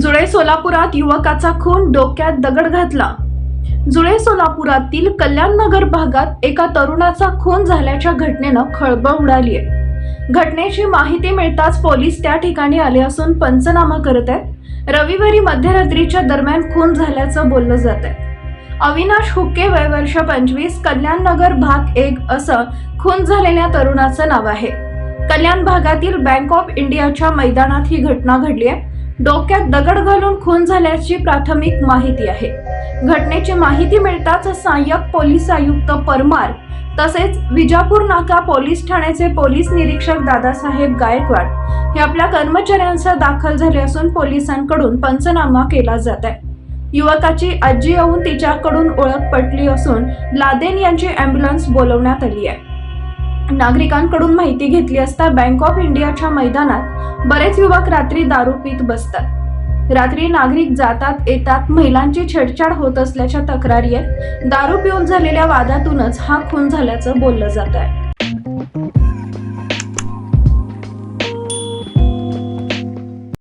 जुळे सोलापुरात युवकाचा खून डोक्यात दगड घातला. जुळे सोलापुरातील कल्याणनगर भागात एका तरुणाचा खून झाल्याच्या घटनेनं खळबळ उडाली आहे घटनेची माहिती मिळताच पोलीस त्या ठिकाणी आले असून पंचनामा करत आहेत. रविवारी मध्यरात्रीच्या दरम्यान खून झाल्याचं बोललं जात आहे. अविनाश हुक्के वय वर्ष पंचवीस कल्याणनगर भाग एक असं खून झालेल्या तरुणाचं नाव आहे. कल्याण भागातील बँक ऑफ इंडियाच्या मैदानात ही घटना घडली आहे डोक्यात दगड घालून खून झाल्याची प्राथमिक माहिती आहे. घटनेची माहिती मिळताच सहाय्यक पोलीस आयुक्त परमार तसेच विजापूर नाका पोलीस ठाण्याचे पोलीस निरीक्षक दादासाहेब गायकवाड हे आपल्या कर्मचाऱ्यांसह दाखल झाले असून पोलिसांकडून पंचनामा केला जात आहे. युवकाची आजी येऊन तिच्याकडून ओळख पटली असून लादेन यांची अँब्युलन्स बोलवण्यात आली आहे. नागरिकांकडून माहिती घेतली असता बँक ऑफ इंडियाच्या मैदानात बरेच युवक रात्री दारू पीत बसतात. रात्री नागरिक जातात येतात महिलांची छेडछाड होत असल्याच्या तक्रारी आहेत दारू पिऊन झालेल्या वादातूनच हा खून झाल्याचं बोललं जात आहे